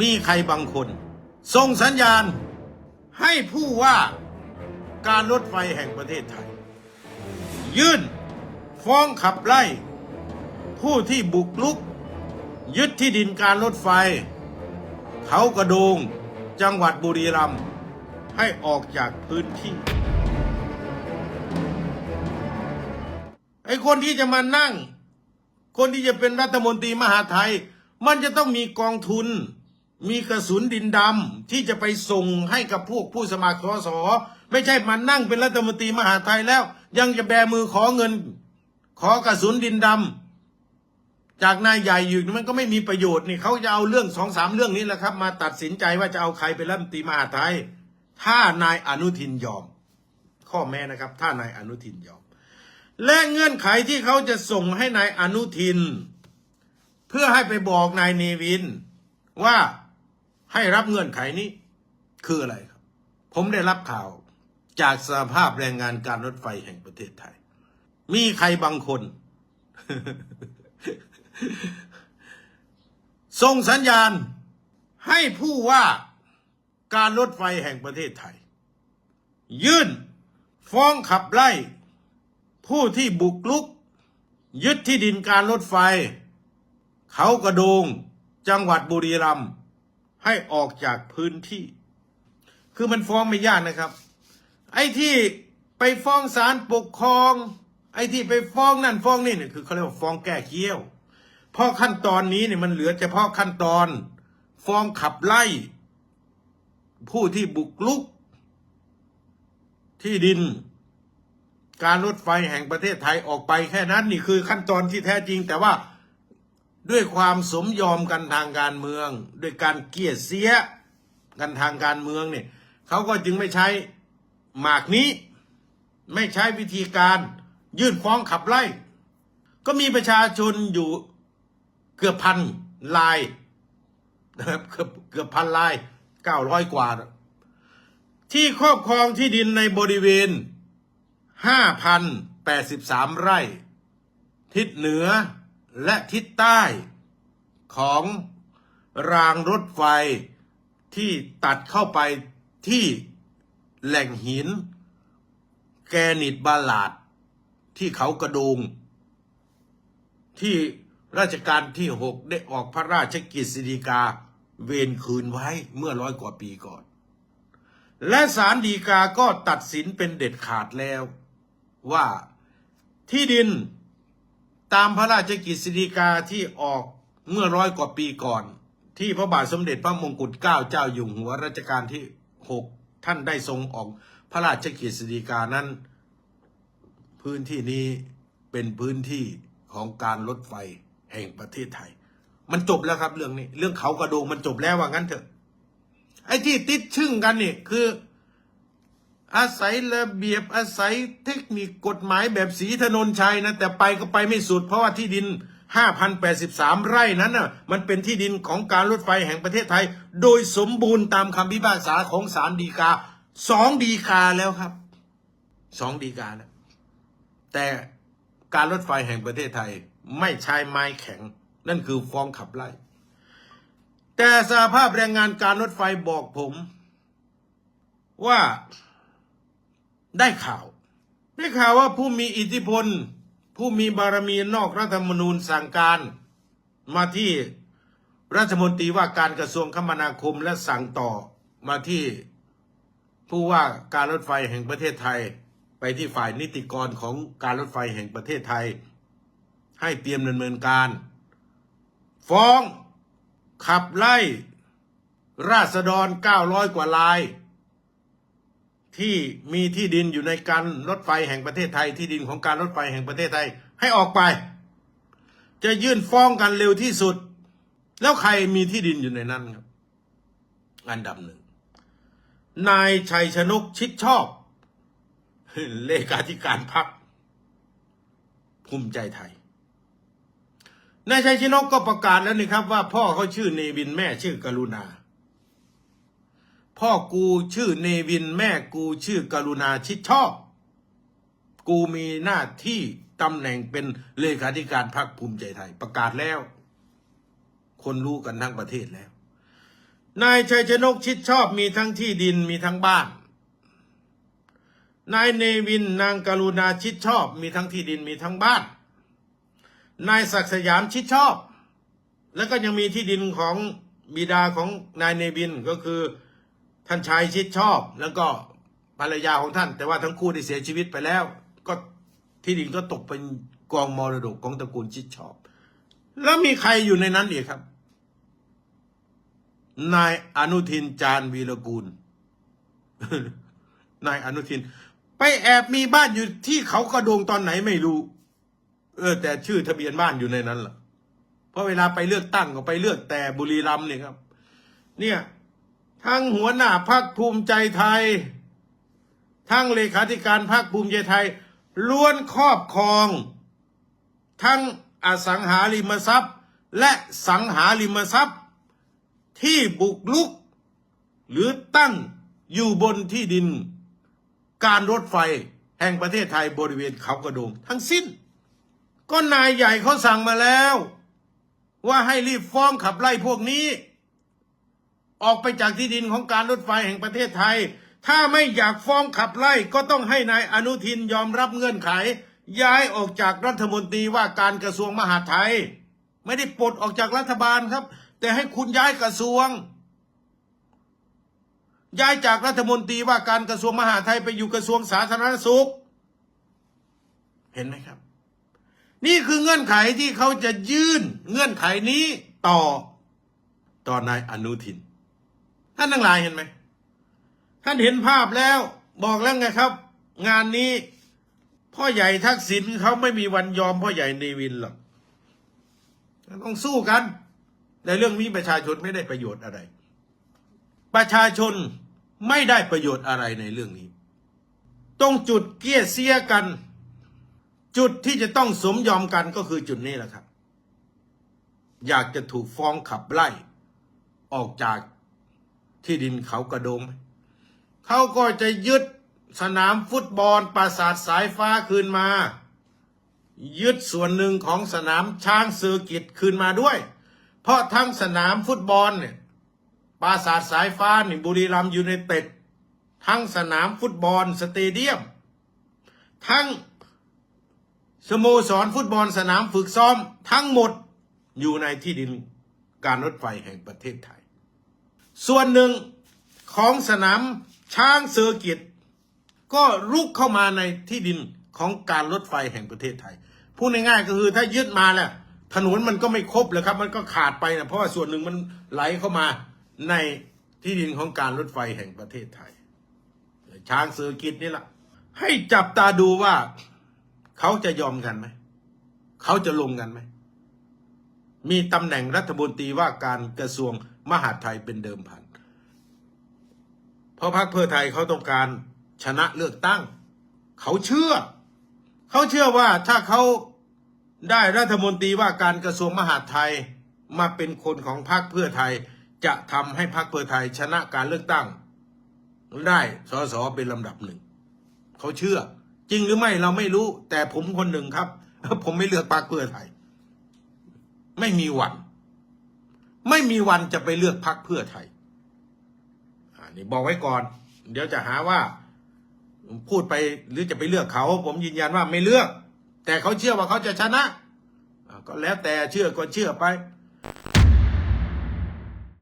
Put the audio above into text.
มีใครบางคน ส่งสัญญาณให้ผู้ว่าการรถไฟแห่งประเทศไทย ยื่นฟ้องขับไล่ ผู้ที่บุกลุก ยึดที่ดินการรถไฟ เขากระโดงจังหวัดบุรีรัมย์ให้ออกจากพื้นที่ไอ้คนที่จะมานั่ง คนที่จะเป็นรัฐมนตรีมหาไทย มันจะต้องมีกองทุน มีกระสุนดินดำที่จะไปส่งให้กับพวกผู้สมัครสสไม่ใช่มานั่งเป็นรัฐมนตรีมหาไทยแล้ว ยังจะแบมือขอเงิน ขอกระสุนดินดำจากนายใหญ่อยู่มันก็ไม่มีประโยชน์นี่เขาจะเอาเรื่องสองสามเรื่องนี้แหละครับ มาตัดสินใจว่าจะเอาใครเป็นรัฐมนตรีมหาไทย ถ้านายอนุทินยอม ข้อแม้นะครับ ถ้านายอนุทินยอม และเงื่อนไขที่เขาจะส่งให้นายอนุทิน เพื่อให้ไปบอกนายเนวินว่า ให้รับเงื่อนไขนี้คืออะไรครับ ผมได้รับข่าวจากสหภาพแรงงานการรถไฟแห่งประเทศไทย มีใครบางคน ส่งสัญญาณให้ผู้ว่าการรถไฟแห่งประเทศไทย ยื่นฟ้องขับไล่ ผู้ที่บุกลุก ยึดที่ดินการรถไฟ เขากระโดง จังหวัดบุรีรัมย์ ให้ออกจากพื้นที่ คือมันฟ้องไม่ยากนะครับ ไอ้ที่ไปฟ้องศาลปกครอง ไอ้ที่ไปฟ้องนั่นฟ้องนี่เนี่ยคือเขาเรียกว่าฟ้องแก้เกี้ยวเพราะขั้นตอนนี้เนี่ยมันเหลือเฉพาะขั้นตอน ฟ้องขับไล่ ผู้ที่บุกลุก ที่ดิน การรถไฟแห่งประเทศไทยออกไปแค่นั้นนี่คือขั้นตอนที่แท้จริงแต่ว่า ด้วยความสมยอมกันทางการเมือง ด้วยการเกลียดเสียกันทางการเมืองเนี่ยเขาก็จึงไม่ใช้หมากนี้ ไม่ใช้วิธีการยื่นฟ้องขับไล่ ก็มีประชาชนอยู่เกือบพันลายนะครับเกือบเกือบพันลายเก้าร้อยกว่า ที่ครอบครองที่ดินในบริเวณ5,083ไร่ ทิศเหนือ และทิศใต้ของรางรถไฟที่ตัดเข้าไปที่แหล่งหิน แกนิดบาลาด ที่เขากระดูงที่ราชการที่หกได้ออกพระราชกิจสิริกาเวรคืนไว้เมื่อร้อยกว่าปีก่อน และศาลฎีกาก็ตัดสินเป็นเด็ดขาดแล้วว่าที่ดิน ตามพระราชกิจสิริกาที่ออกเมื่อร้อยกว่าปีก่อน ที่พระบาทสมเด็จพระมงกุฎเกล้าเจ้าอยู่หัวรัชกาลที่หกท่านได้ทรงออกพระราชกิจสิริกานั้น พื้นที่นี้เป็นพื้นที่ของการรถไฟแห่งประเทศไทย มันจบแล้วครับเรื่องนี้ เรื่องเขากระโดงมันจบแล้วว่างั้นเถอะ ไอ้ที่ติดชึ่งกันนี่คือ อาศัยระเบียบอาศัยเทคนิคกฎหมายแบบสีถนนชัยนะ แต่ไปก็ไปไม่สุด เพราะว่าที่ดิน 5,083 ไร่นั้นน่ะมันเป็นที่ดินของการรถไฟแห่งประเทศไทย โดยสมบูรณ์ตามคำพิพากษาของศาลฎีกาสองฎีกาแล้วครับสองฎีกาแล้วแต่การรถไฟแห่งประเทศไทยไม่ใช้ไม้แข็ง นั่นคือฟ้องขับไล่ แต่สหภาพแรงงานการรถไฟบอกผมว่า ได้ข่าว ได้ข่าวว่าผู้มีอิทธิพล ผู้มีบารมีนอกรัฐธรรมนูญสั่งการมาที่รัฐมนตรีว่าการกระทรวงคมนาคมและสั่งต่อมาที่ผู้ว่าการรถไฟแห่งประเทศไทย ไปที่ฝ่ายนิติกรของการรถไฟแห่งประเทศไทย ให้เตรียมดำเนินการ ฟ้องขับไล่ราษฎร 900 กว่าลาย ที่มีที่ดินอยู่ในการรถไฟแห่งประเทศไทย ที่ดินของการรถไฟแห่งประเทศไทยให้ออกไป จะยื่นฟ้องกันเร็วที่สุด แล้วใครมีที่ดินอยู่ในนั้นครับ อันดับหนึ่ง นายชัยชนกชิดชอบ เลขาธิการพักภูมิใจไทยนายชัยชนกก็ประกาศแล้วนี่ครับว่าพ่อเขาชื่อเนวินแม่ชื่อกรุณา พ่อกูชื่อเนวินแม่กูชื่อกรุณาชิดชอบ กูมีหน้าที่ตำแหน่งเป็นเลขาธิการพรรคภูมิใจไทยประกาศแล้ว คนรู้กันทั้งประเทศแล้ว นายชัยชนกชิดชอบมีทั้งที่ดินมีทั้งบ้าน นายเนวินนางกรุณาชิดชอบ มีทั้งที่ดินมีทั้งบ้าน นายศักดิ์สยามชิดชอบ แล้วก็ยังมีที่ดินของบิดาของนายเนวินก็คือ ท่านชายชิดชอบ แล้วก็ภรรยาของท่าน แต่ว่าทั้งคู่ได้เสียชีวิตไปแล้ว ก็ที่ดินก็ตกเป็นกองมรดกของตระกูลชิดชอบ แล้วมีใครอยู่ในนั้นอีกครับ นายอนุทินจารวีรกูล นายอนุทิน ไปแอบมีบ้านอยู่ที่เขากระโดงตอนไหนไม่รู้ เออ แต่ชื่อทะเบียนบ้านอยู่ในนั้นล่ะ เพราะเวลาไปเลือกตั้งก็ไปเลือกแต่บุรีรัมย์เนี่ยครับ เนี่ย ทั้งหัวหน้าพักภูมิใจไทย ทั้งเลขาธิการพรรคภูมิใจไทย ล้วนครอบครอง ทั้งอสังหาริมทรัพย์ และสังหาริมทรัพย์ ที่บุกลุก หรือตั้งอยู่บนที่ดิน การรถไฟแห่งประเทศไทยบริเวณเขากระโดงทั้งสิ้น ก็นายใหญ่เขาสั่งมาแล้ว ว่าให้รีบฟ้องขับไล่พวกนี้ ออกไปจากที่ดินของการรถไฟแห่งประเทศไทย ถ้าไม่อยากฟ้องขับไล่ก็ต้องให้นายอนุทินยอมรับเงื่อนไข ย้ายออกจากรัฐมนตรีว่าการกระทรวงมหาดไทย ไม่ได้ปลดออกจากรัฐบาลครับ แต่ให้คุณย้ายกระทรวง ย้ายจากรัฐมนตรีว่าการกระทรวงมหาดไทยไปอยู่กระทรวงสาธารณสุข เห็นไหมครับ นี่คือเงื่อนไขที่เขาจะยื่นเงื่อนไขนี้ต่อต่อนายอนุทิน ท่านทั้งหลายเห็นไหม ท่านเห็นภาพแล้วบอกแล้วไงครับ งานนี้พ่อใหญ่ทักษิณเขาไม่มีวันยอมพ่อใหญ่เนวินหรอกต้องสู้กัน ในเรื่องนี้ประชาชนไม่ได้ประโยชน์อะไร ประชาชนไม่ได้ประโยชน์อะไรในเรื่องนี้ตรงจุดเกี้ยเสียกัน จุดที่จะต้องสมยอมกันก็คือจุดนี้แหละครับ อยากจะถูกฟ้องขับไล่ ออกจาก ที่ดินเขากระโดงไหมเขาก็จะยึดสนามฟุตบอลปราสาทสายฟ้าคืนมา ยึดส่วนหนึ่งของสนามช้างเซอร์กิตคืนมาด้วย เพราะทั้งสนามฟุตบอลเนี่ยปราสาทสายฟ้านี่บุรีรัมย์ยูไนเต็ดทั้งสนามฟุตบอลสเตเดียม ทั้งสโมสรฟุตบอลสนามฝึกซ้อมทั้งหมดอยู่ในที่ดินการรถไฟแห่งประเทศไทย ส่วนหนึ่งของสนามช้างเซอร์กิตก็รุกเข้ามาในที่ดินของการรถไฟแห่งประเทศไทย พูดง่ายๆก็คือถ้ายึดมาแล้วถนนมันก็ไม่ครบเลยครับ มันก็ขาดไปนะเพราะว่าส่วนหนึ่งมันไหลเข้ามาในที่ดินของการรถไฟแห่งประเทศไทย ช้างเซอร์กิตนี่แหละให้จับตาดูว่าเขาจะยอมกันไหม เขาจะลงกันไหม มีตำแหน่งรัฐมนตรีว่าการกระทรวง มหาดไทยเป็นเดิมพัน เพราะพรรคเพื่อไทยเขาต้องการชนะเลือกตั้ง เขาเชื่อ เขาเชื่อว่าถ้าเขาได้รัฐมนตรีว่าการกระทรวงมหาดไทยมาเป็นคนของพรรคเพื่อไทยจะทำให้พรรคเพื่อไทยชนะการเลือกตั้ง ได้สสเป็นลำดับหนึ่ง เขาเชื่อ จริงหรือไม่เราไม่รู้ แต่ผมคนหนึ่งครับ ผมไม่เลือกพรรคเพื่อไทย ไม่มีวัน ไม่มีวันจะไปเลือกพักเพื่อไทยอันนี้บอกไว้ก่อน เดี๋ยวจะหาว่าพูดไปหรือจะไปเลือกเขา ผมยืนยันว่าไม่เลือก แต่เขาเชื่อว่าเขาจะชนะก็แล้วแต่เชื่อก็เชื่อไป